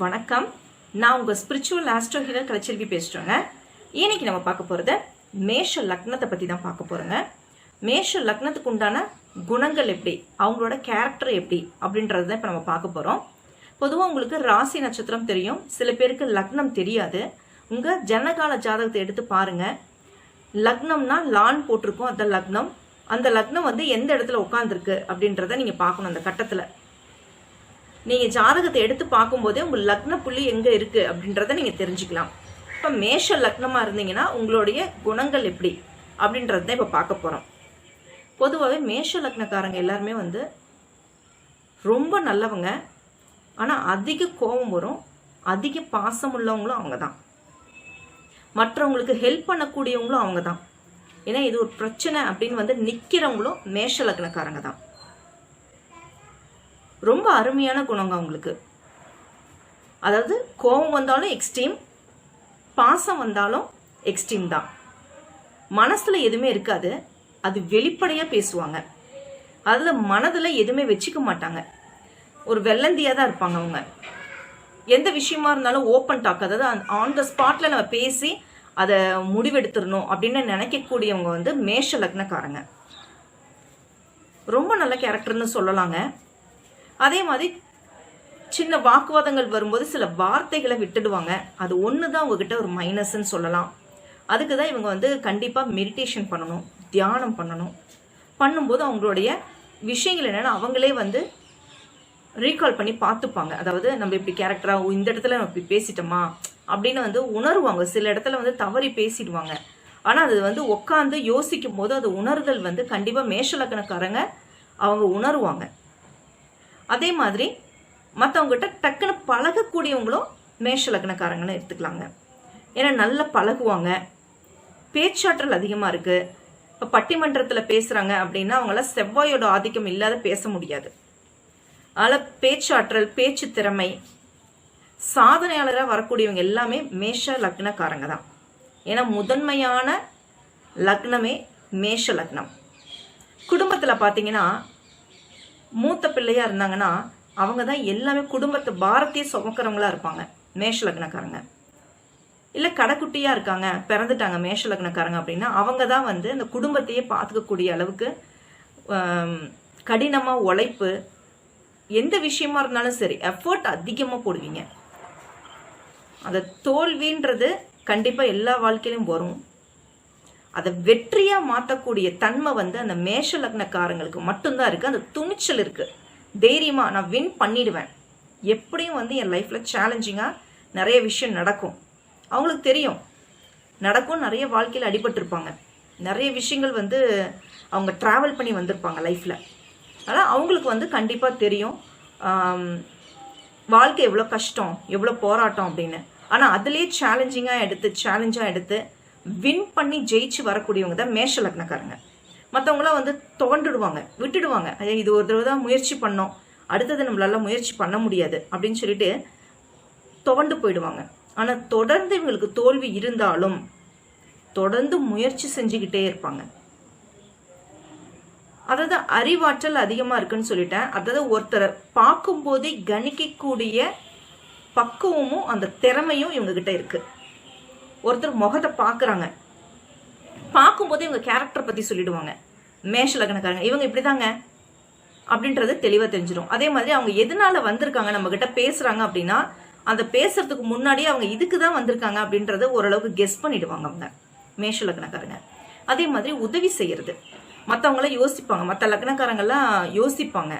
வணக்கம். நான் உங்க ஸ்பிரிச்சுவல் ஆஸ்ட்ரோ ஹீலர் கலைச்செல்வி பேசுறேங்க. இன்னைக்கு நம்ம பார்க்க போறது மேஷ லக்னத்தை பத்தி தான் பார்க்க போறோங்க. மேஷ லக்னத்துக்கு உண்டான குணங்கள் எப்படி? அவங்களோட கேரக்டர் எப்படி? அப்படின்றது தான் இப்போ நம்ம பார்க்க போறோம். பொதுவாக உங்களுக்கு ராசி நட்சத்திரம் தெரியும். சில பேருக்கு லக்னம் தெரியாது. உங்க ஜனகால ஜாதகத்தை எடுத்து பாருங்க. லக்னம்னா லான் போட்டிருக்கோம். அந்த லக்னம். அந்த லக்னம் வந்து எந்த இடத்துல உட்காந்துருக்கு அப்படின்றத நீங்க பார்க்கணும் அந்த கட்டத்துல. நீங்க ஜாதகத்தை எடுத்து பார்க்கும்போதே உங்க லக்ன புள்ளி எங்க இருக்கு அப்படின்றத நீங்க தெரிஞ்சுக்கலாம். இப்ப மேஷ லக்னமா இருந்தீங்கன்னா உங்களுடைய குணங்கள் எப்படி அப்படின்றத தான் இப்ப பார்க்க போறோம். பொதுவாகவே மேஷ லக்னக்காரங்க எல்லாருமே வந்து ரொம்ப நல்லவங்க. ஆனா அதிக கோபம் வரும் அதிக பாசம் உள்ளவங்களும் அவங்க தான் மற்றவங்களுக்கு ஹெல்ப் பண்ணக்கூடியவங்களும் அவங்க தான் ஏன்னா இது ஒரு பிரச்சனை அப்படின்னு வந்து நிக்கிறவங்களும் மேஷ லக்னக்காரங்க தான் ரொம்ப அருமையான குணங்க அவங்களுக்கு. அதாவது கோபம் வந்தாலும் எக்ஸ்ட்ரீம் பாசம் வந்தாலும் எக்ஸ்ட்ரீம் தான். மனசுல எதுவுமே இருக்காது. அது வெளிப்படையா பேசுவாங்க. அதுல மனதுல எதுவுமே வச்சுக்க மாட்டாங்க. ஒரு வெள்ளந்தியா தான் இருப்பாங்க அவங்க. எந்த விஷயமா இருந்தாலும் ஓப்பன் டாக் அதாவது ஆன் த ஸ்பாட்ல நம்ம பேசி அதை முடிவெடுத்துடணும் அப்படின்னு நினைக்கக்கூடியவங்க வந்து மேஷ லக்னக்காரங்க. ரொம்ப நல்ல கேரக்டர்னு சொல்லலாங்க. அதே மாதிரி சின்ன வாக்குவாதங்கள் வரும்போது சில வார்த்தைகளை விட்டுடுவாங்க. அது ஒன்று தான் உங்ககிட்ட ஒரு மைனஸ்ன்னு சொல்லலாம். அதுக்கு தான் இவங்க வந்து கண்டிப்பாக மெடிடேஷன் பண்ணணும் தியானம் பண்ணணும். பண்ணும்போது அவங்களுடைய விஷயங்கள் என்னென்னா அவங்களே வந்து ரீகால் பண்ணி பார்த்துப்பாங்க. அதாவது நம்ம இப்படி கேரக்டராக இந்த இடத்துல நம்ம இப்படி பேசிட்டோமா அப்படின்னு வந்து உணருவாங்க. சில இடத்துல வந்து தவறி பேசிடுவாங்க. ஆனால் அது வந்து உட்காந்து யோசிக்கும் போது அது உணர்தல் வந்து கண்டிப்பாக மேஷலக்கணக்காரங்க அவங்க உணருவாங்க. அதே மாதிரி மற்றவங்ககிட்ட டக்குன்னு பழகக்கூடியவங்களும் மேஷ லக்னக்காரங்கன்னு எடுத்துக்கலாங்க. ஏன்னா நல்லா பழகுவாங்க. பேச்சாற்றல் அதிகமாக இருக்கு. இப்போ பட்டிமன்றத்தில் பேசுகிறாங்க அப்படின்னா அவங்கள செவ்வாயோட ஆதிக்கம் இல்லாத பேச முடியாது. அதனால் பேச்சாற்றல் பேச்சு திறமை சாதனையாளராக வரக்கூடியவங்க எல்லாமே மேஷ லக்னக்காரங்க தான். ஏன்னா முதன்மையான லக்னமே மேஷ லக்னம். குடும்பத்தில் பார்த்தீங்கன்னா மூத்த பிள்ளையா இருந்தாங்கன்னா அவங்க தான் எல்லாமே குடும்பத்தை பாரத்தையே சுமக்கிறவங்களா இருப்பாங்க மேஷ லக்னக்காரங்க. இல்லை கடைக்குட்டியா இருக்காங்க பிறந்துட்டாங்க மேஷ லக்னக்காரங்க அப்படின்னா அவங்க தான் வந்து அந்த குடும்பத்தையே பார்த்துக்கக்கூடிய அளவுக்கு கடினமாக கடினமா உழைப்பு எந்த விஷயமா இருந்தாலும் சரி எஃபர்ட் அதிகமாக போடுவீங்க. அந்த தோல்வின்றது கண்டிப்பாக எல்லா வாழ்க்கையிலும் வரும். அதை வெற்றியா மாற்றக்கூடிய தன்மை வந்து அந்த மேஷ லக்னக்காரங்களுக்கு மட்டும்தான் இருக்கு. அந்த துணிச்சல் இருக்கு. தைரியமா நான் வின் பண்ணிடுவேன். எப்படியும் வந்து என் லைஃப்ல சேலஞ்சிங்கா நிறைய விஷயம் நடக்கும். அவங்களுக்கு தெரியும். நடக்கும் நிறைய வாழ்க்கையில் அடிபட்டிருப்பாங்க. நிறைய விஷயங்கள் வந்து அவங்க டிராவல் பண்ணி வந்திருப்பாங்க லைஃப்பில் ஆனால் அவங்களுக்கு வந்து கண்டிப்பாக தெரியும். வாழ்க்கை எவ்வளோ கஷ்டம் எவ்வளோ போராட்டம் அப்படின்னு. ஆனால் அதுலேயே சேலஞ்சிங்காக எடுத்து சேலஞ்சாக எடுத்து வின் பண்ணி ஜெயிச்சு வரக்கூடியவங்க தான் மேஷ லக்னக்காரங்க. மற்றவங்களாம் வந்து தோண்டுடுவாங்க விட்டுடுவாங்க. இது ஒரு தடவை தான் முயற்சி பண்ணோம். அடுத்தது நம்மளால முயற்சி பண்ண முடியாது அப்படின்னு சொல்லிட்டு துவண்டு போயிடுவாங்க. ஆனால் தொடர்ந்து இவங்களுக்கு தோல்வி இருந்தாலும் தொடர்ந்து முயற்சி செஞ்சுக்கிட்டே இருப்பாங்க. அதாவது அறிவாற்றல் அதிகமாக இருக்குன்னு சொல்லிட்டேன். அதாவது ஒருத்தரை பார்க்கும்போதே கணிக்கக்கூடிய பக்குவமும் அந்த திறமையும் இவங்ககிட்ட இருக்குது ஒருத்தர் முகத்தை பார்க்குறாங்க. பார்க்கும்போதே இவங்க கேரக்டர் பத்தி சொல்லிடுவாங்க. மேஷ லக்னக்காரங்க இவங்க இப்படிதாங்க அப்படின்றது தெளிவா தெரிஞ்சிடும் அதே மாதிரி அவங்க எதனால வந்திருக்காங்க நம்ம கிட்ட பேசுறாங்க அப்படின்னா அந்த பேசுறதுக்கு முன்னாடியே அவங்க இதுக்கு தான் வந்திருக்காங்க அப்படின்றத ஓரளவுக்கு கெஸ் பண்ணிடுவாங்க அவங்க மேஷ லக்னக்காரங்க. அதே மாதிரி உதவி செய்யறது. மற்றவங்கள யோசிப்பாங்க மற்ற லக்னக்காரங்கெல்லாம் யோசிப்பாங்க.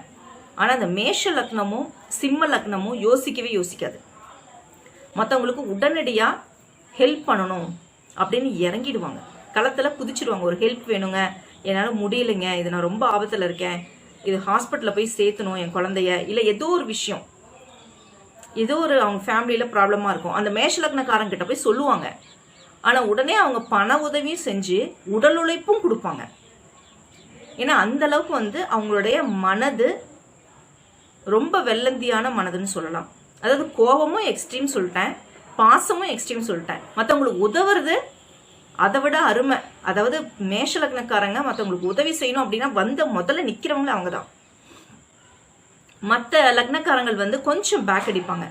ஆனால் அந்த மேஷ லக்னமும் சிம்ம லக்னமும் யோசிக்கவே யோசிக்காது. மற்றவங்களுக்கு உடனடியாக ஹெல்ப் பண்ணணும் அப்படின்னு இறங்கிடுவாங்க. களத்தில் குதிச்சிடுவாங்க. ஒரு ஹெல்ப் வேணுங்க. என்னால் முடியலைங்க. இது நான் ரொம்ப ஆபத்தில் இருக்கேன். இது ஹாஸ்பிட்டலில் போய் சேர்த்தணும் என் குழந்தைய. இல்லை ஏதோ ஒரு விஷயம். ஏதோ ஒரு அவங்க ஃபேமிலியில் ப்ராப்ளமாக இருக்கும். அந்த மேஷலக்னக்காரங்கிட்ட போய் சொல்லுவாங்க. ஆனால் உடனே அவங்க பண உதவியும் செஞ்சு உடல் உழைப்பும் கொடுப்பாங்க. ஏன்னா அந்த அளவுக்கு வந்து அவங்களுடைய மனது ரொம்ப வெள்ளந்தியான மனதுன்னு சொல்லலாம். அதாவது கோபமும் எக்ஸ்ட்ரீம் சொல்லிட்டேன். பாசமும் எக்ஸ்ட்ரீம் சொல்லிட்டேன். மற்றவங்களுக்கு உதவுறது அதை விட அருமை. அதாவது மேஷ லக்னக்காரங்க மற்றவங்களுக்கு உதவி செய்யணும் அப்படின்னா வந்த முதல்ல நிக்கிறவங்களே அவங்க தான் மற்ற லக்னக்காரங்கள் வந்து கொஞ்சம் பேக் அடிப்பாங்க.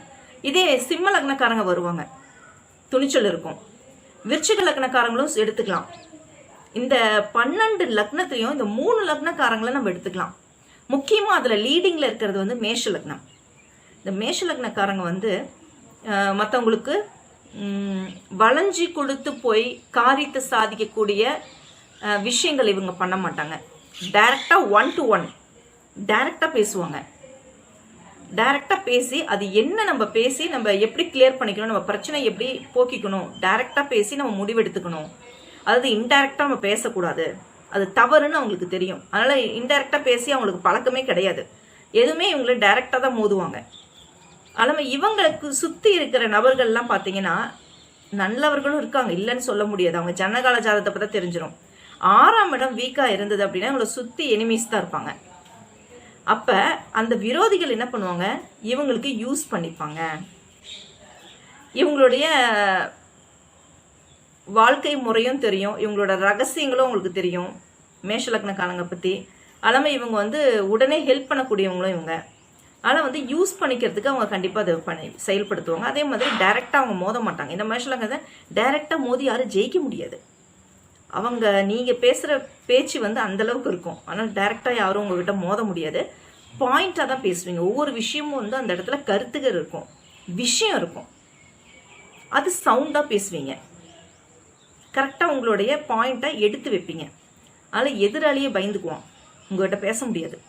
இதே சிம்ம லக்னக்காரங்க வருவாங்க. துணிச்சல் இருக்கும். விருச்சிக லக்னக்காரங்களும் எடுத்துக்கலாம். இந்த பன்னெண்டு லக்னத்தையும் இந்த மூணு லக்னக்காரங்களை நம்ம எடுத்துக்கலாம். முக்கியமாக அதில் லீடிங்கில் இருக்கிறது வந்து மேஷ லக்னம். இந்த மேஷ லக்னக்காரங்க வந்து மற்றவங்களுக்கு வளைஞ்சி கொடுத்து போய் காரியத்தை சாதிக்கக்கூடிய விஷயங்கள் இவங்க பண்ண மாட்டாங்க. டைரக்டாக ஒன் டு ஒன் டைரக்டாக பேசுவாங்க. டைரக்டாக பேசி அது என்ன நம்ம பேசி நம்ம எப்படி கிளியர் பண்ணிக்கணும் நம்ம பிரச்சனை எப்படி போக்கிக்கணும் டைரக்டாக பேசி நம்ம முடிவெடுத்துக்கணும். அதாவது இன்டைரக்டாக நம்ம பேசக்கூடாது. அது தவறுன்னு அவங்களுக்கு தெரியும். அதனால் இன்டைரக்டாக பேசி அவங்களுக்கு பழக்கமே கிடையாது. எதுவுமே இவங்களை டைரக்டாக தான் மோதுவாங்க. அதனால இவங்களுக்கு சுத்தி இருக்கிற நபர்கள்லாம் பாத்தீங்கன்னா நல்லவர்களும் இருக்காங்க. இல்லைன்னு சொல்ல முடியாது. அவங்க ஜனகால ஜாதத்தை பத்தி தெரிஞ்சிடும் ஆறாம் இடம் வீக்கா இருந்தது அப்படின்னா இவங்களை சுத்தி எனிமீஸ் தான் இருப்பாங்க. அப்ப அந்த விரோதிகள் என்ன பண்ணுவாங்க? இவங்களுக்கு யூஸ் பண்ணிப்பாங்க. இவங்களுடைய வாழ்க்கை முறையும் தெரியும். இவங்களோட ரகசியங்களும் உங்களுக்கு தெரியும். மேஷலக்னக்காரங்க பத்தி. அல்லாம இவங்க வந்து உடனே ஹெல்ப் பண்ணக்கூடியவங்களும் இவங்க. ஆனால் வந்து யூஸ் பண்ணிக்கிறதுக்கு அவங்க கண்டிப்பாக அதை பண்ணி செயல்படுத்துவாங்க. அதே மாதிரி டைரெக்டாக அவங்க மோத மாட்டாங்க. இந்த மேஷலங்க டைரெக்டாக மோதி யாரும் ஜெயிக்க முடியாது. அவங்க நீங்கள் பேசுகிற பேச்சு வந்து அந்த அளவுக்கு இருக்கும். ஆனால் டைரெக்டாக யாரும் உங்ககிட்ட மோத முடியாது. பாயிண்டாக தான் பேசுவீங்க. ஒவ்வொரு விஷயமும் வந்து அந்த இடத்துல கருத்துகள் இருக்கும். விஷயம் இருக்கும். அது சவுண்டாக பேசுவீங்க. கரெக்டாக உங்களுடைய பாயிண்ட்டை எடுத்து வைப்பீங்க. அதனால எதிராளியே பயந்துக்குவான். உங்கள்கிட்ட பேச முடியாது.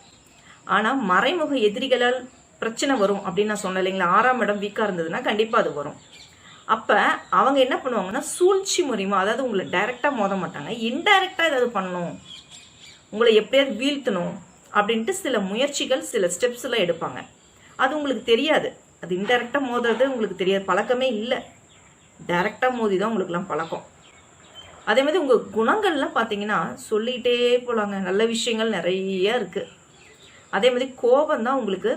ஆனால் மறைமுக எதிரிகளால் பிரச்சனை வரும் அப்படின்னு நான் சொன்னேன் இல்லைங்களா? ஆறாம் இடம் வீக்காக இருந்ததுன்னா கண்டிப்பாக அது வரும். அப்போ அவங்க என்ன பண்ணுவாங்கன்னா சூழ்ச்சி மூலியமாக அதாவது உங்களை டைரெக்டாக மோத மாட்டாங்க. இன்டைரக்டாக ஏதாவது பண்ணணும். உங்களை எப்படியாவது வீழ்த்தணும் அப்படின்ட்டு சில முயற்சிகள் சில ஸ்டெப்ஸ் எல்லாம் எடுப்பாங்க. அது உங்களுக்கு தெரியாது. அது இன்டைரக்டா மோதுறது உங்களுக்கு தெரியாது. பழக்கமே இல்லை. டைரக்டா மோதி தான் உங்களுக்குலாம் பழக்கம். அதே மாதிரி உங்கள் குணங்கள்லாம் பார்த்தீங்கன்னா சொல்லிகிட்டே போகலாங்க நல்ல விஷயங்கள் நிறைய இருக்குது அதே மாதிரி கோபம் தான் உங்களுக்கு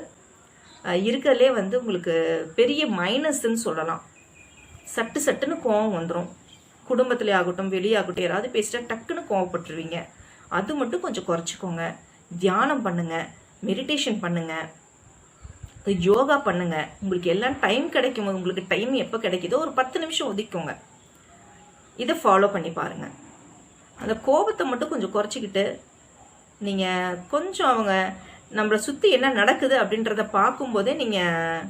இருக்கிறதுலே வந்து உங்களுக்கு பெரிய மைனஸ்ன்னு சொல்லலாம். சட்டு சட்டுன்னு கோவம் வந்துடும் குடும்பத்திலே ஆகட்டும் வெளியாகட்டும் யாராவது பேசிட்டா டக்குன்னு கோவப்பட்டுருவீங்க அது மட்டும் கொஞ்சம் குறைச்சிக்கோங்க. தியானம் பண்ணுங்க மெடிடேஷன் பண்ணுங்க யோகா பண்ணுங்க. உங்களுக்கு எல்லாம் டைம் கிடைக்கும் போது உங்களுக்கு டைம் எப்போ கிடைக்குதோ ஒரு பத்து நிமிஷம் ஒதுக்கோங்க இதை ஃபாலோ பண்ணி பாருங்க. அந்த கோபத்தை மட்டும் கொஞ்சம் குறைச்சிக்கிட்டு நீங்க கொஞ்சம் அவங்க நம்மளை சுற்றி என்ன நடக்குது அப்படின்றத பார்க்கும்போதே நீங்கள்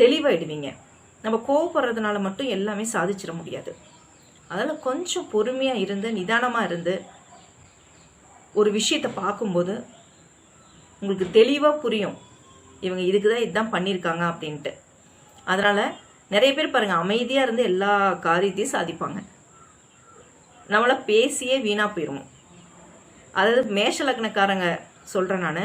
தெளிவாயிடுவீங்க. நம்ம கோவப்படுறதுனால மட்டும் எல்லாமே சாதிச்சிட முடியாது. அதனால் கொஞ்சம் பொறுமையாக இருந்து நிதானமாக இருந்து ஒரு விஷயத்தை பார்க்கும்போது உங்களுக்கு தெளிவாக புரியும். இவங்க இதுக்கு தான் இதுதான் பண்ணியிருக்காங்க அப்படின்ட்டு. அதனால் நிறைய பேர் பாருங்கள் அமைதியாக இருந்து எல்லா காரியத்தையும் சாதிப்பாங்க. நம்மளை பேசியே வீணாக போயிடுவோம் அதாவது மேஷ லக்னக்காரங்க சொல்கிறேன் நான்.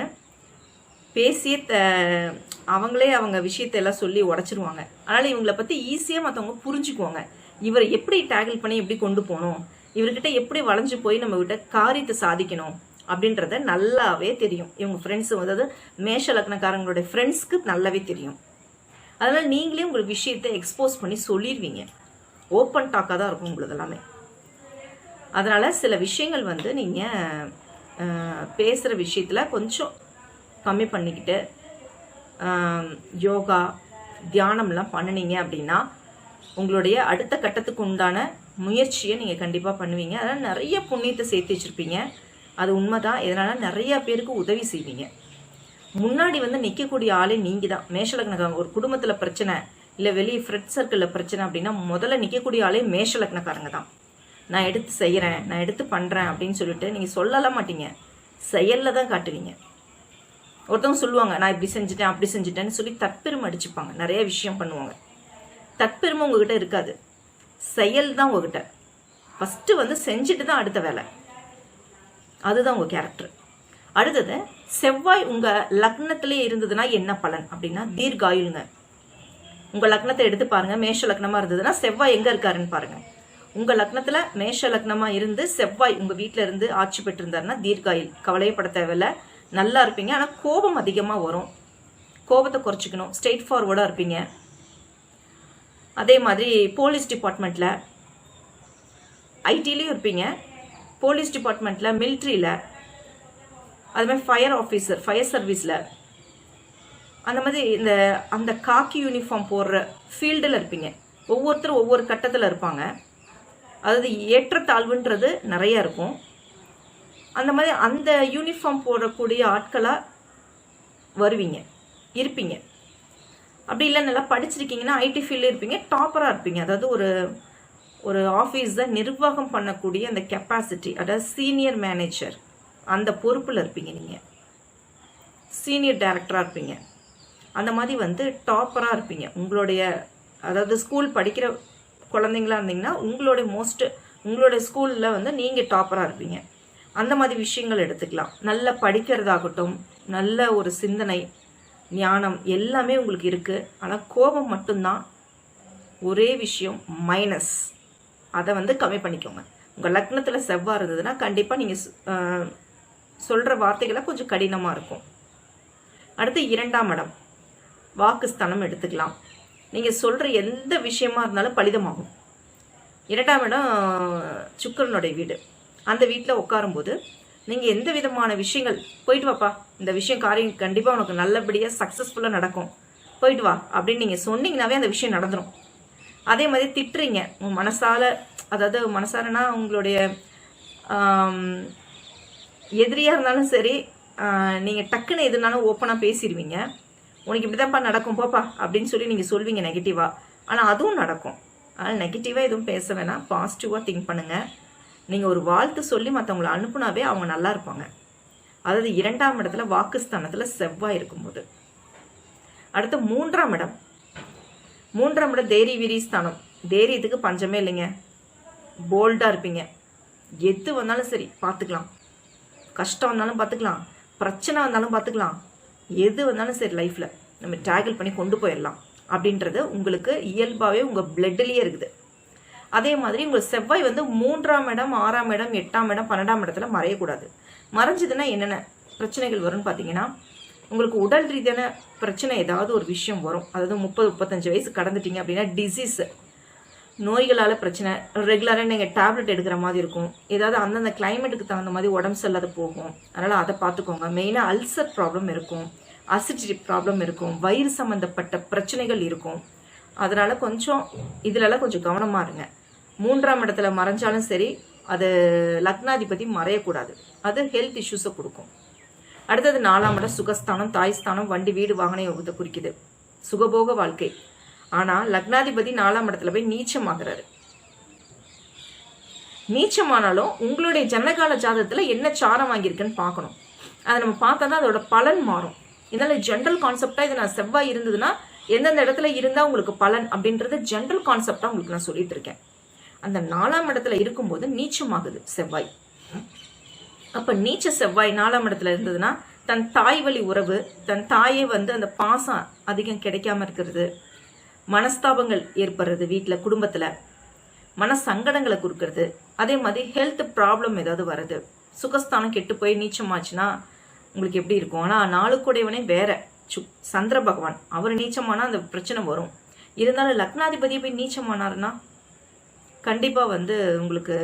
பேசிய த- அவங்களே அவங்க விஷயத்தை எல்லாம் சொல்லி உடச்சிருவாங்க. அதனால இவங்கள பத்தி ஈஸியா மற்றவங்க புரிஞ்சுக்குவாங்க. இவரை எப்படி டேக்கிள் பண்ணி எப்படி கொண்டு போகணும்? இவர்கிட்ட எப்படி வளைஞ்சு போய் நம்ம கிட்ட காரியத்தை சாதிக்கணும்? அப்படின்றத நல்லாவே தெரியும். இவங்க ஃப்ரெண்ட்ஸ் அதாவது மேஷ லக்னக்காரங்களுடைய ஃப்ரெண்ட்ஸ்க்கு நல்லாவே தெரியும். அதனால நீங்களே உங்களுக்கு விஷயத்தை எக்ஸ்போஸ் பண்ணி சொல்லிடுவீங்க ஓப்பன் டாக்காக தான் இருக்கும் உங்களுக்கு எல்லாமே. அதனால சில விஷயங்கள் வந்து நீங்கள் பேசுகிற விஷயத்தில் கொஞ்சம் கம்மி பண்ணிக்கிட்டு யோகா தியானம்லாம் பண்ணுனீங்க அப்படின்னா உங்களுடைய அடுத்த கட்டத்துக்கு உண்டான முயற்சியை நீங்கள் கண்டிப்பாக பண்ணுவீங்க. அதனால் நிறைய புண்ணியத்தை சேர்த்து வச்சுருப்பீங்க. அது உண்மை தான் இதனால் நிறைய பேருக்கு உதவி செய்வீங்க. முன்னாடி வந்து நிற்கக்கூடிய ஆளே நீங்கள் தான் மேஷலக்னக்காரங்க ஒரு குடும்பத்தில் பிரச்சனை இல்லை வெளியே ஃப்ரெண்ட் சர்க்கிளில் பிரச்சனை அப்படின்னா முதல்ல நிற்கக்கூடிய ஆளே மேஷலக்னக்காரங்க தான் நான் எடுத்து செய்கிறேன் நான் எடுத்து பண்ணுறேன் அப்படின்னு சொல்லிட்டு நீங்கள் சொல்லலாம் மாட்டீங்க. செயலில் தான் காட்டுவீங்க. ஒருத்தவங்க சொல்லுவாங்க நான் இப்படி செஞ்சுட்டேன் அப்படி செஞ்சுட்டேன்னு சொல்லி தற்பெருமை அடிச்சுப்பாங்க. நிறைய விஷயம் பண்ணுவாங்க. தற்பெருமை உங்ககிட்ட இருக்காது. செயல் தான் உங்ககிட்ட. ஃபஸ்ட்டு வந்து செஞ்சுட்டு தான் அடுத்த வேலை. அதுதான் உங்க கேரக்டர் அடுத்தது செவ்வாய் உங்க லக்னத்திலே இருந்ததுன்னா என்ன பலன்? அப்படின்னா தீர்காயுளுங்க உங்க லக்னத்தை எடுத்து பாருங்க மேஷ லக்னமா இருந்ததுன்னா செவ்வாய் எங்க இருக்காருன்னு பாருங்க. உங்க லக்னத்துல மேஷ லக்னமா இருந்து செவ்வாய் உங்க வீட்டில் இருந்து ஆட்சி பெற்றிருந்தாருன்னா தீர்காயில் கவலையப்பட தேவையில்லை. நல்லா இருப்பீங்க. ஆனால் கோபம் அதிகமாக வரும். கோபத்தை குறைச்சிக்கணும். ஸ்ட்ரெயிட் ஃபார்வர்டாக இருப்பீங்க. அதே மாதிரி போலீஸ் டிபார்ட்மெண்ட்டில் ஐடிலையும் இருப்பீங்க. போலீஸ் டிபார்ட்மெண்ட்டில் மில்ட்ரியில் அது மாதிரி ஃபயர் ஆஃபீஸர் ஃபயர் சர்வீஸில் அந்த மாதிரி இந்த அந்த காக்கி யூனிஃபார்ம் போடுற ஃபீல்டில் இருப்பீங்க. ஒவ்வொருத்தரும் ஒவ்வொரு கட்டத்தில் இருப்பாங்க. அதாவது ஏற்றத்தாழ்வுன்றது நிறையா இருக்கும். அந்த மாதிரி அந்த யூனிஃபார்ம் போடக்கூடிய ஆட்களாக வருவீங்க இருப்பீங்க. அப்படி இல்லை நல்லா படிச்சிருக்கீங்கன்னா ஐடி ஃபீல்டில் இருப்பீங்க டாப்பராக இருப்பீங்க. அதாவது ஒரு ஒரு ஆஃபீஸை நிர்வாகம் பண்ணக்கூடிய அந்த கெப்பாசிட்டி அதாவது சீனியர் மேனேஜர் அந்த பொறுப்பில் இருப்பீங்க நீங்கள் சீனியர் டைரக்டராக இருப்பீங்க. அந்த மாதிரி வந்து டாப்பராக இருப்பீங்க. உங்களுடைய அதாவது ஸ்கூல் படிக்கிற குழந்தைங்களா இருந்தீங்கன்னா உங்களுடைய மோஸ்ட் உங்களுடைய ஸ்கூலில் வந்து நீங்கள் டாப்பராக இருப்பீங்க. அந்த மாதிரி விஷயங்கள் எடுத்துக்கலாம். நல்லா படிக்கிறதாகட்டும் நல்ல ஒரு சிந்தனை ஞானம் எல்லாமே உங்களுக்கு இருக்குது ஆனால் கோபம் மட்டும்தான் ஒரே விஷயம் மைனஸ் அதை வந்து கம்மி பண்ணிக்கோங்க. உங்கள் லக்னத்தில் செவ்வாய் இருந்ததுன்னா கண்டிப்பாக நீங்கள் சொல்கிற வார்த்தைகளை கொஞ்சம் கடினமாக இருக்கும். அடுத்து இரண்டாம் இடம் வாக்குஸ்தானம் எடுத்துக்கலாம். நீங்கள் சொல்கிற எந்த விஷயமா இருந்தாலும் பலிதமாகும். இரண்டாம் இடம் சுக்கரனுடைய வீடு. அந்த வீட்டில் உட்காரும்போது நீங்கள் எந்த விதமான விஷயங்கள் போயிட்டு வாப்பா இந்த விஷயம் காரியம் கண்டிப்பாக உனக்கு நல்லபடியாக சக்ஸஸ்ஃபுல்லாக நடக்கும். போயிட்டு வா அப்படின்னு நீங்கள் சொன்னீங்கனாவே அந்த விஷயம் நடந்துடும் அதே மாதிரி திட்டுறீங்க உங்கள் மனசால அதாவது மனசாலனா உங்களுடைய எதிரியாக இருந்தாலும் சரி நீங்கள் டக்குன்னு எதுனாலும் ஓப்பனாக பேசிடுவீங்க உனக்கு இப்படிதான்ப்பா நடக்கும் போப்பா அப்படின்னு சொல்லி நீங்கள் சொல்வீங்க நெகட்டிவாக ஆனால் அதுவும் நடக்கும். ஆனால் நெகட்டிவாக எதுவும் பேச வேணாம். பாசிட்டிவாக திங்க் பண்ணுங்கள் நீங்கள் ஒரு வாழ்த்து சொல்லி மற்றவங்கள அனுப்புனாவே அவங்க நல்லா இருப்பாங்க. அதாவது இரண்டாம் இடத்துல வாக்குஸ்தானத்தில் செவ்வாய் இருக்கும்போது. அடுத்து மூன்றாம் இடம். மூன்றாம் இடம் தேரி விரிஸ்தானம் தைரியத்துக்கு பஞ்சமே இல்லைங்க. போல்டாக இருப்பீங்க. எது வந்தாலும் சரி பார்த்துக்கலாம் கஷ்டம் வந்தாலும் பார்த்துக்கலாம் பிரச்சனை வந்தாலும் பார்த்துக்கலாம் எது வந்தாலும் சரி லைஃப்பில் நம்ம டேக்கிள் பண்ணி கொண்டு போயிடலாம். அப்படின்றது உங்களுக்கு இயல்பாகவே உங்கள் பிளட்லேயே இருக்குது. அதே மாதிரி உங்கள் செவ்வாய் வந்து மூன்றாம் இடம் ஆறாம் இடம் எட்டாம் இடம் பன்னெண்டாம் இடத்துல மறையக்கூடாது. மறைஞ்சதுன்னா என்னென்ன பிரச்சனைகள் வரும்னு பார்த்தீங்கன்னா உங்களுக்கு உடல் ரீதியான பிரச்சனை ஏதாவது ஒரு விஷயம் வரும். அதாவது முப்பது முப்பத்தஞ்சு வயசு கடந்துட்டீங்க அப்படின்னா டிசீஸ் நோய்களால் பிரச்சனை ரெகுலராக நீங்கள் டேப்லெட் எடுக்கிற மாதிரி இருக்கும். ஏதாவது அந்தந்த கிளைமேட்டுக்கு தகுந்த மாதிரி உடம்பு சரியில்லாத போகும். அதனால் அதை பார்த்துக்கோங்க. மெயினாக அல்சர் ப்ராப்ளம் இருக்கும். அசிடிட்டி ப்ராப்ளம் இருக்கும். வயிறு சம்மந்தப்பட்ட பிரச்சனைகள் இருக்கும். அதனால் கொஞ்சம் இதிலெல்லாம் கொஞ்சம் கவனமாக இருங்க. மூன்றாம் இடத்துல மறைஞ்சாலும் சரி அது லக்னாதிபதி மறையக்கூடாது. அது ஹெல்த் இஷ்யூஸை கொடுக்கும். அடுத்தது நாலாம் இடம் சுகஸ்தானம் தாய்ஸ்தானம் வண்டி வீடு வாகன யோகத்தை குறிக்குது. சுகபோக வாழ்க்கை. ஆனா லக்னாதிபதி நாலாம் இடத்துல போய் நீச்சமாகிறாரு. நீச்சமானாலும் உங்களுடைய ஜனகால ஜாதகத்துல என்ன சாரம் வாங்கியிருக்குன்னு பார்க்கணும். அதை நம்ம பார்த்தா தான் அதோட பலன் மாறும். இதனால ஜென்ரல் கான்செப்டா இது நான் செவ்வாய் இருந்ததுன்னா எந்தெந்த இடத்துல இருந்தா உங்களுக்கு பலன் அப்படின்றது ஜென்ரல் கான்செப்டா உங்களுக்கு நான் சொல்லிட்டு இருக்கேன். அந்த நாலாம் இடத்துல இருக்கும்போது நீச்சமாகுது செவ்வாய். அப்ப நீச்ச செவ்வாய் நாலாம் இடத்துல இருந்ததுன்னா தன் தாய் வழி உறவு தன் தாயே வந்து அந்த பாசம் அதிகம் கிடைக்காம இருக்கிறது மனஸ்தாபங்கள் ஏற்படுறது வீட்டில் குடும்பத்தில் மன சங்கடங்களை கொடுக்கறது அதே மாதிரி ஹெல்த் ப்ராப்ளம் ஏதாவது வருது சுகஸ்தானம் கெட்டு போய் நீச்சமாச்சுன்னா உங்களுக்கு எப்படி இருக்கும்? ஆனால் நாளுக்குடையவனே வேற. சு சந்திர பகவான் அவர் நீச்சமானா அந்த பிரச்சனை வரும். இருந்தாலும் லக்னாதிபதியை போய் நீச்சமானாருன்னா கண்டிப்பாக வந்து உங்களுக்கு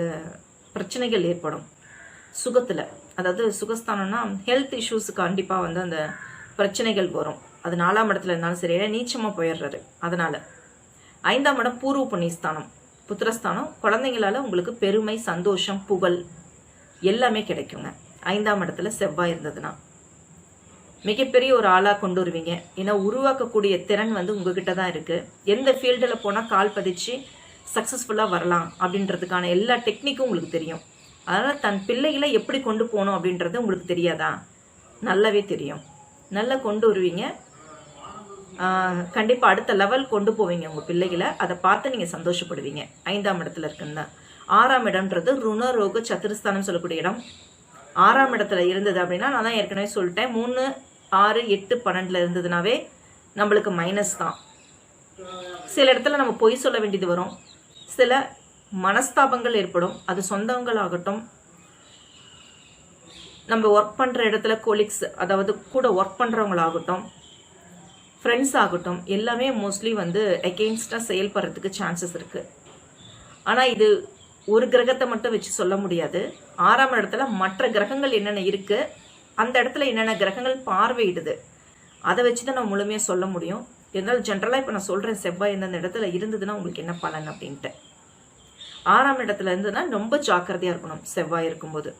பிரச்சனைகள் ஏற்படும். சுகத்தில். அதாவது சுகஸ்தானம்னா ஹெல்த் இஷ்யூஸ் கண்டிப்பாக வந்து அந்த பிரச்சனைகள் வரும். அது நாலாம் இடத்துல இருந்தாலும் சரி ஏன்னா நீச்சமாக போயிடுறாரு அதனால். ஐந்தாம் இடம் பூர்வ புண்ணியஸ்தானம். புத்திரஸ்தானம் குழந்தைங்களால உங்களுக்கு பெருமை சந்தோஷம் புகழ் எல்லாமே கிடைக்குங்க. ஐந்தாம் இடத்துல செவ்வாய் இருந்ததுன்னா. மிகப்பெரிய ஒரு ஆளாக கொண்டு வருவீங்க. ஏன்னா உருவாக்கக்கூடிய திறன் வந்து உங்ககிட்ட தான் இருக்குது எந்த ஃபீல்டில் போனால் கால் பதிச்சு சக்ஸஸ்ஃபுல்லாக வரலாம் அப்படின்றதுக்கான எல்லா டெக்னிக்கும் உங்களுக்கு தெரியும். அதனால் தன் பிள்ளைகளை எப்படி கொண்டு போகணும் அப்படின்றது உங்களுக்கு தெரியாதா? நல்லாவே தெரியும். நல்லா கொண்டு வருவீங்க. கண்டிப்பாக அடுத்த லெவல் கொண்டு போவீங்க உங்கள் பிள்ளைகளை. அதை பார்த்து நீங்கள் சந்தோஷப்படுவீங்க. ஐந்தாம் இடத்துல இருக்குன்னா. ஆறாம் இடம்ன்றது ருணரோக சத்துருஸ்தானம் சொல்லக்கூடிய இடம். ஆறாம் இடத்துல இருந்தது அப்படின்னா நான் தான் ஏற்கனவே சொல்லிட்டேன். மூணு ஆறு எட்டு பன்னெண்டில் இருந்ததுனாவே நம்மளுக்கு மைனஸ் தான். சில இடத்துல நம்ம பொய் சொல்ல வேண்டியது வரும். சில மனஸ்தாபங்கள் ஏற்படும். அது சொந்தங்களாகட்டும். நம்ம ஒர்க் பண்ணுற இடத்துல கொலீக்ஸ் அதாவது கூட ஒர்க் பண்ணுறவங்களாகட்டும் ஃப்ரெண்ட்ஸ் ஆகட்டும் எல்லாமே மோஸ்ட்லி வந்து எகெயின்ஸ்டாக செயல்படுறதுக்கு சான்சஸ் இருக்குது ஆனால் இது ஒரு கிரகத்தை மட்டும் வச்சு சொல்ல முடியாது. ஆறாம் இடத்துல மற்ற கிரகங்கள் என்னென்ன இருக்குது அந்த இடத்துல என்னென்ன கிரகங்கள் பார்வையிடுது அதை வச்சு தான் நான் முழுமையாக சொல்ல முடியும். இருந்தாலும் ஜென்ரலாக இப்போ நான் சொல்கிறேன் செவ்வாய் எந்தெந்த இடத்துல இருந்ததுன்னா உங்களுக்கு என்ன பலன் அப்படின்ட்டு. ஆறாம் இடத்துல இருந்ததுன்னா ரொம்ப ஜாக்கிரதையாக இருக்கணும் செவ்வாய் இருக்கும்போது.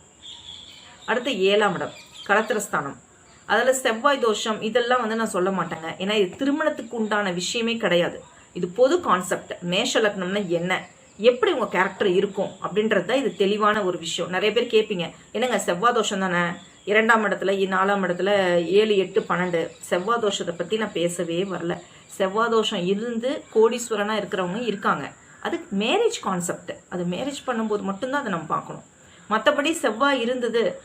அடுத்து ஏழாம் இடம் கலத்திரஸ்தானம். அதில் செவ்வாய் தோஷம் இதெல்லாம் வந்து நான் சொல்ல மாட்டேங்க. ஏன்னா இது திருமணத்துக்கு உண்டான விஷயமே கிடையாது. இது பொது கான்செப்ட் மேஷ லக்னம்னா என்ன? எப்படி உங்கள் கேரக்டர் இருக்கும் அப்படின்றது தான் இது தெளிவான ஒரு விஷயம். நிறைய பேர் கேட்பீங்க என்னங்க செவ்வாய் தோஷம் தானே? இரண்டாம் இடத்துல இ- நாலாம் இடத்துல ஏழு எட்டு பன்னெண்டு. செவ்வாய் தோஷத்தை பற்றி நான் பேசவே வரல. செவ்வாய் தோஷம் இருந்து கோடீஸ்வரனாக இருக்கிறவங்க இருக்காங்க. அது மேரேஜ் கான்செப்ட் அது மேரேஜ் பண்ணும்போது மட்டும்தான் அதை நம்ம பார்க்கணும். மற்றபடி செவ்வாய் இருந்தது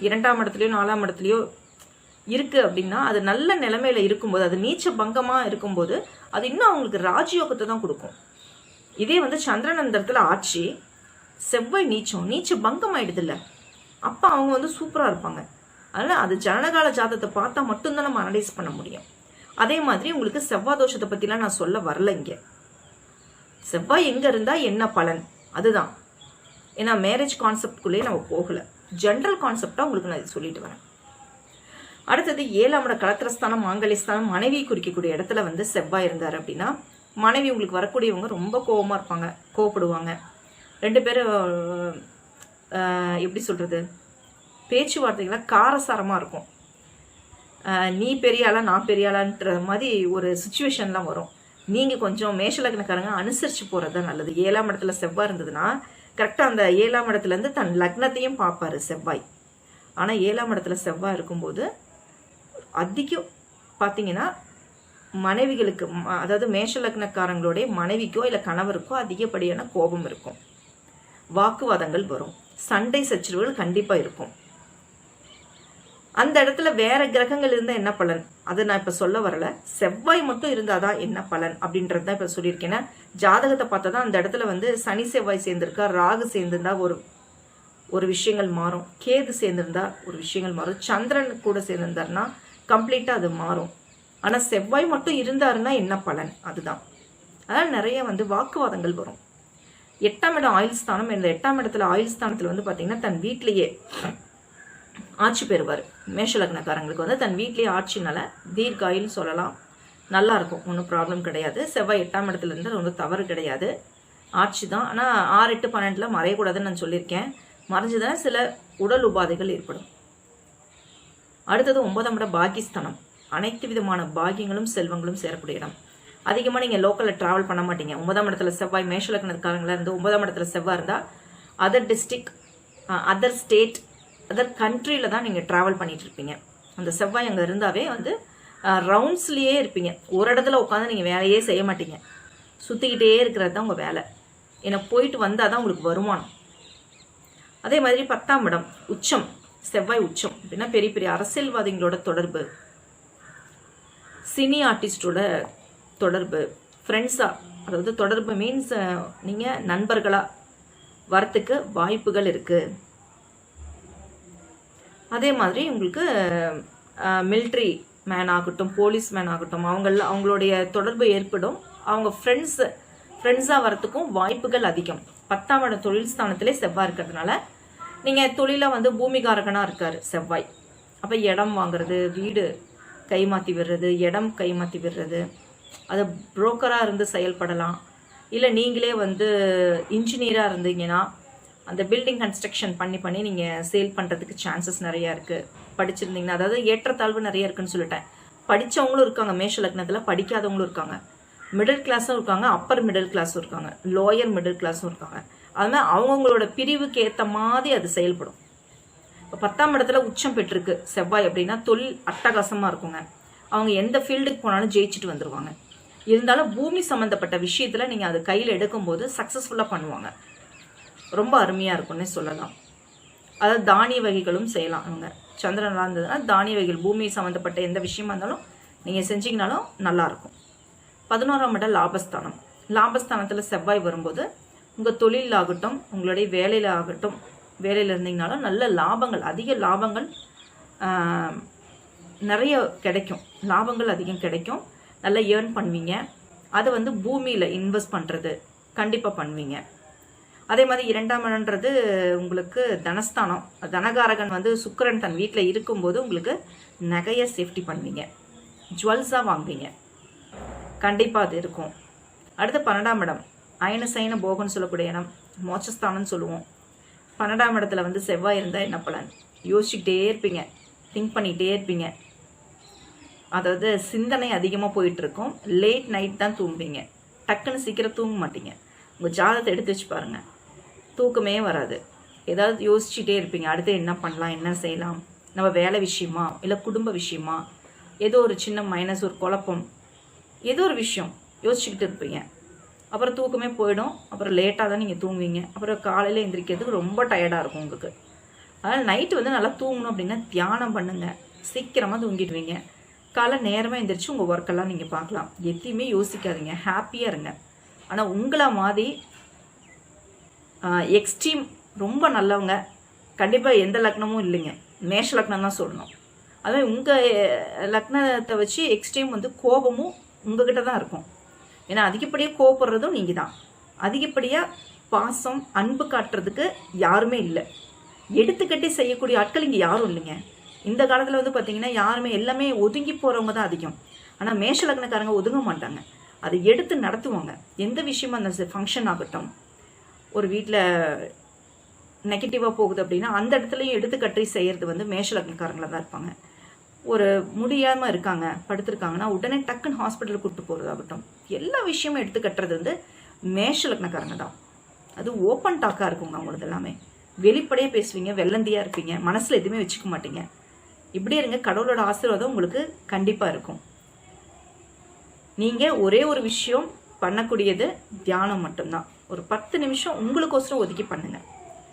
இரண்டாம் இடத்துலையோ நாலாம் இடத்துலையோ இருக்குது அப்படின்னா அது நல்ல நிலைமையில இருக்கும்போது அது நீச்ச பங்கமாக இருக்கும்போது அது இன்னும் அவங்களுக்கு ராஜயோகத்தை தான் கொடுக்கும். இதே வந்து சந்திரன் அந்த இடத்துல ஆட்சி செவ்வாய் நீச்சம் நீச்ச பங்கம் ஆயிடுது இல்லை அப்போ அவங்க வந்து சூப்பராக இருப்பாங்க. அதனால் அது ஜனனகால ஜாதத்தை பார்த்தா மட்டும்தான் நம்ம அனலைஸ் பண்ண முடியும். அதே மாதிரி உங்களுக்கு செவ்வாய் தோஷத்தை பற்றிலாம் நான் சொல்ல வரல இங்கே. செவ்வாய் எங்கே இருந்தால் என்ன பலன்? அதுதான். ஏன்னா மேரேஜ் கான்செப்ட்குள்ளேயே நம்ம போகலை. ஜென்ரல் கான்செப்டாக உங்களுக்கு நான் இது சொல்லிட்டு வரேன். அடுத்தது ஏழாம் இட கலத்திரஸ்தானம் மாங்கலிஸ்தானம் மனைவி குறிக்கக்கூடிய இடத்துல வந்து செவ்வாய் இருந்தார் அப்படின்னா மனைவி உங்களுக்கு வரக்கூடியவங்க ரொம்ப கோபமாக இருப்பாங்க கோவப்படுவாங்க. ரெண்டு பேரும் எப்படி சொல்கிறது பேச்சுவார்த்தைகள்லாம் காரசாரமாக இருக்கும். நீ பெரியாளா நான் பெரியாளான்ற மாதிரி ஒரு சுச்சுவேஷன்லாம் வரும். நீங்கள் கொஞ்சம் மேஷலக்னக்காரங்க அனுசரித்து போகிறது தான் நல்லது. ஏழாம் இடத்துல செவ்வாய் இருந்ததுன்னா கரெக்டாக அந்த ஏழாம் இடத்துலேருந்து தன் லக்னத்தையும் பார்ப்பாரு செவ்வாய். ஆனால் ஏழாம் இடத்துல செவ்வாய் இருக்கும்போது அதிகம் பார்த்தீங்கன்னா மனைவிகளுக்கு ம- அதாவது மேஷலக்னக்காரங்களுடைய மனைவிக்கோ இல்லை கணவருக்கோ அதிகப்படியான கோபம் இருக்கும். வாக்குவாதங்கள் வரும். சண்டை சச்சரவுகள் கண்டிப்பாக இருக்கும். அந்த இடத்துல வேற கிரகங்கள் இருந்தால் என்ன பலன்? அதை நான் இப்போ சொல்ல வரல. செவ்வாய் மட்டும் இருந்தால் தான் என்ன பலன் அப்படின்றது தான் இப்போ சொல்லியிருக்கேன். ஜாதகத்தை பார்த்தா தான் அந்த இடத்துல வந்து சனி செவ்வாய் சேர்ந்திருக்கா ராகு சேர்ந்துருந்தா ஒரு ஒரு விஷயங்கள் மாறும். கேது சேர்ந்திருந்தா ஒரு விஷயங்கள் மாறும். சந்திரன் கூட சேர்ந்துருந்தாருன்னா கம்ப்ளீட்டாக அது மாறும். ஆனால் செவ்வாய் மட்டும் இருந்தாருன்னா என்ன பலன்? அதுதான். அதனால் நிறைய வந்து வாக்குவாதங்கள் வரும். எட்டாம் இடம் ஆயுள் ஸ்தானம். இந்த எட்டாம் இடத்துல ஆயுள் ஸ்தானத்தில் வந்து பார்த்தீங்கன்னா தன் வீட்டிலேயே ஆட்சி பெறுவார். மேஷலக்னக்காரங்களுக்கு வந்து தன் வீட்லேயே ஆட்சினால தீர்காயில் சொல்லலாம். நல்லா இருக்கும் ஒன்றும் ப்ராப்ளம் கிடையாது. செவ்வாய் எட்டாம் இடத்துல இருந்து ஒன்றும் தவறு கிடையாது. ஆட்சி தான் ஆனால் ஆறு எட்டு பன்னெண்டில் மறையக்கூடாதுன்னு நான் சொல்லியிருக்கேன். மறைஞ்சதுனா சில உடல் உபாதைகள் ஏற்படும். அடுத்தது ஒன்பதாம் இடம் பாகிஸ்தானம் அனைத்து விதமான பாகியங்களும் செல்வங்களும் சேரக்கூடிய இடம். அதிகமாக நீங்கள் லோக்கலில் ட்ராவல் பண்ண மாட்டீங்க. ஒன்பதாம் இடத்துல செவ்வாய் மேஷலக்கணக்காரங்களா இருந்து ஒன்பதாம் இடத்துல செவ்வாய் இருந்தால் other district other state other கண்ட்ரியில் தான் நீங்கள் ட்ராவல் பண்ணிட்டு இருப்பீங்க. அந்த செவ்வாய் அங்கே இருந்தாவே வந்து ரவுண்ட்ஸ்லேயே இருப்பீங்க. ஒரு இடத்துல உட்காந்து நீங்கள் வேலையே செய்ய மாட்டீங்க. சுற்றிக்கிட்டே இருக்கிறது தான் உங்கள் வேலை. ஏன்னா போயிட்டு வந்தால் தான் உங்களுக்கு வருமானம். அதே மாதிரி பத்தாம் இடம் உச்சம் செவ்வாய் உச்சம். அப்படின்னா பெரிய பெரிய அரசியல்வாதிகளோட தொடர்பு. சினி ஆர்டிஸ்டோட தொடர்பு. ஃப்ரெண்ட்ஸா அதாவது தொடர்பு மீன்ஸ் நீங்கள் நண்பர்களா வரத்துக்கு வாய்ப்புகள் இருக்கு. அதே மாதிரி உங்களுக்கு மிலிட்ரி மேன் ஆகட்டும் போலீஸ் மேன் ஆகட்டும் அவங்கள அவங்களுடைய தொடர்பு ஏற்படும். அவங்க ஃப்ரெண்ட்ஸ் ஃப்ரெண்ட்ஸாக வரத்துக்கும் வாய்ப்புகள் அதிகம். பத்தாம் இடம் தொழில் ஸ்தானத்திலே செவ்வாய் இருக்கிறதுனால நீங்கள் தொழிலாக வந்து பூமிகாரகனாக இருக்கார் செவ்வாய். அப்போ இடம் வாங்குறது வீடு கைமாற்றி விடுறது இடம் கைமாற்றி விடுறது. அது புரோக்கராக இருந்து செயல்படலாம். இல்லை நீங்களே வந்து இன்ஜினியராக இருந்தீங்கன்னா அந்த பில்டிங் கன்ஸ்ட்ரக்ஷன் பண்ணி பண்ணி நீங்கள் சேல் பண்ணுறதுக்கு சான்சஸ் நிறையா இருக்குது படிச்சிருந்தீங்கன்னா அதாவது ஏற்றத்தாழ்வு நிறைய இருக்குன்னு சொல்லிட்டேன். படித்தவங்களும் இருக்காங்க மேஷ லக்னத்தில் படிக்காதவங்களும் இருக்காங்க. மிடில் கிளாஸும் இருக்காங்க அப்பர் மிடில் கிளாஸும் இருக்காங்க லோயர் மிடில் கிளாஸும் இருக்காங்க. அதனால் அவங்கவுங்களோட பிரிவுக்கு ஏற்ற மாதிரி அது செயல்படும். இப்போ பத்தாம் இடத்துல உச்சம் பெற்றிருக்கு செவ்வாய் அப்படின்னா தொழில் அட்டகாசமாக இருக்குங்க. அவங்க எந்த ஃபீல்டுக்கு போனாலும் ஜெயிச்சுட்டு வந்துருவாங்க. இருந்தாலும் பூமி சம்மந்தப்பட்ட விஷயத்தில் நீங்கள் அது கையில் எடுக்கும்போது சக்ஸஸ்ஃபுல்லாக பண்ணுவாங்க. ரொம்ப அருமையாக இருக்கும்னே சொல்லலாம். அதாவது தானிய வகைகளும் செய்யலாம் அவங்க சந்திரனாக இருந்ததுன்னா தானிய வகைகள் பூமி சம்மந்தப்பட்ட எந்த விஷயமா இருந்தாலும் நீங்கள் செஞ்சீங்கனாலும் நல்லாயிருக்கும் பதினோராம் இடம் லாபஸ்தானம். லாபஸ்தானத்தில் செவ்வாய் வரும்போது உங்கள் தொழில் ஆகட்டும் உங்களுடைய வேலையில் ஆகட்டும் வேலையில் இருந்தீங்கனாலும் நல்ல லாபங்கள் அதிக லாபங்கள் நிறைய கிடைக்கும். லாபங்கள் அதிகம் கிடைக்கும். நல்லா ஏர்ன் பண்ணுவீங்க. அதை வந்து பூமியில் இன்வெஸ்ட் பண்ணுறது கண்டிப்பாக பண்ணுவீங்க. அதே மாதிரி இரண்டாம் இடம்ன்றது உங்களுக்கு தனஸ்தானம். தனகாரகன் வந்து சுக்கிரன் தன் வீட்டில் இருக்கும்போது உங்களுக்கு நகையை சேஃப்டி பண்ணுவீங்க. ஜுவல்ஸாக வாங்குவீங்க. கண்டிப்பாக அது இருக்கும். அடுத்து பன்னெண்டாம் இடம். அயன சைன போகன்னு சொல்லக்கூடிய இடம். மோட்சஸ்தானம்னு சொல்லுவோம். பன்னெண்டாம் இடத்துல வந்து செவ்வாய் இருந்தால் என்ன பலன்? யோசிச்சுக்கிட்டே இருப்பீங்க. திங்க் பண்ணிகிட்டே இருப்பீங்க. அதாவது சிந்தனை அதிகமாக போயிட்டுருக்கும். லேட் நைட் தான் தூங்குவீங்க. டக்குன்னு சீக்கிரம் தூங்க மாட்டீங்க. உங்கள் ஜாதகத்தை எடுத்து வச்சு பாருங்கள் தூக்கமே வராது. ஏதாவது யோசிச்சுட்டே இருப்பீங்க. அடுத்து என்ன பண்ணலாம்? என்ன செய்யலாம்? நம்ம வேலை விஷயமா? இல்லை குடும்ப விஷயமா? ஏதோ ஒரு சின்ன மைனஸ் ஒரு குழப்பம். ஏதோ ஒரு விஷயம் யோசிச்சுக்கிட்டு இருப்பீங்க. அப்புறம் தூக்கமே போயிடும். அப்புறம் லேட்டாக தான் நீங்கள் தூங்குவீங்க. அப்புறம் காலையில் எந்திரிக்கிறதுக்கு ரொம்ப டயர்டாக இருக்கும் உங்களுக்கு. அதனால் நைட்டு வந்து நல்லா தூங்கணும் அப்படின்னா தியானம் பண்ணுங்கள் சீக்கிரமாக தூங்கிடுவீங்க. காலை நேரமாக எந்திரிச்சு உங்கள் ஒர்க்கெல்லாம் நீங்கள் பார்க்கலாம். எதையுமே யோசிக்காதீங்க. ஹாப்பியாக இருங்க. ஆனால் உங்களை மாதிரி எக்ஸ்ட்ரீம் ரொம்ப நல்லவங்க கண்டிப்பாக எந்த லக்னமும் இல்லைங்க. மேஷ லக்னம் தான் சொல்லணும். அதே உங்கள் லக்னத்தை வச்சு எக்ஸ்ட்ரீம் வந்து கோபமும் உங்ககிட்ட தான் இருக்கும். ஏன்னா அதிகப்படியாக கோபப்படுறதும் நீங்கள் தான். அதிகப்படியாக பாசம் அன்பு காட்டுறதுக்கு யாருமே இல்லை. எடுத்துக்கட்டி செய்யக்கூடிய ஆட்கள் இங்கே யாரும் இல்லைங்க. இந்த காலத்தில் வந்து பார்த்தீங்கன்னா யாருமே எல்லாமே ஒதுங்கி போகிறவங்க தான் அதிகம். ஆனால் மேஷ லக்னக்காரங்க ஒதுங்க மாட்டாங்க. அதை எடுத்து நடத்துவாங்க. எந்த விஷயமா அந்த ஃபங்க்ஷன் ஆகட்டும். ஒரு வீட்டில் நெகட்டிவாக போகுது அப்படின்னா அந்த இடத்துலையும் எடுத்து கட்டி செய்கிறது வந்து மேஷ லக்னக்காரங்களாக தான் இருப்பாங்க. ஒரு முடியாமல் இருக்காங்க படுத்திருக்காங்கன்னா உடனே டக்குன்னு ஹாஸ்பிட்டலுக்கு கூப்பிட்டு போகிறதாகட்டும் எல்லா விஷயமும் எடுத்து கட்டுறது வந்து மேஷ லக்னக்காரங்க தான். அது ஓப்பன் டாக்காக இருக்குங்க அவங்களது எல்லாமே. வெளிப்படையாக பேசுவீங்க வெள்ளந்தியாக இருப்பீங்க. மனசில் எதுவுமே வச்சுக்க மாட்டீங்க. இப்படி இருங்க கடவுளோட ஆசீர்வாதம் உங்களுக்கு கண்டிப்பாக இருக்கும். நீங்கள் ஒரே ஒரு விஷயம் பண்ணக்கூடியது தியானம் மட்டும்தான். ஒரு பத்து நிமிஷம் உங்களுக்கோசரம் ஒதுக்கி பண்ணுங்க.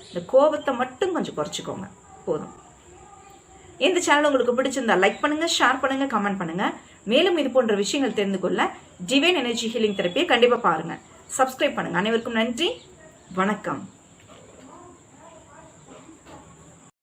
இந்த கோபத்தை மட்டும் கொஞ்சம் குறைச்சிக்கோங்க. போதும். இந்த சேனல் உங்களுக்கு பிடிச்சிருந்தா லைக் பண்ணுங்க ஷேர் பண்ணுங்க கமெண்ட் பண்ணுங்க. மேலும் இது போன்ற விஷயங்கள் தெரிந்து கொள்ள டிவைன் எனர்ஜி ஹீலிங் தெரப்பியை கண்டிப்பாக பாருங்க. சப்ஸ்கிரைப் பண்ணுங்க. அனைவருக்கும் நன்றி. வணக்கம்.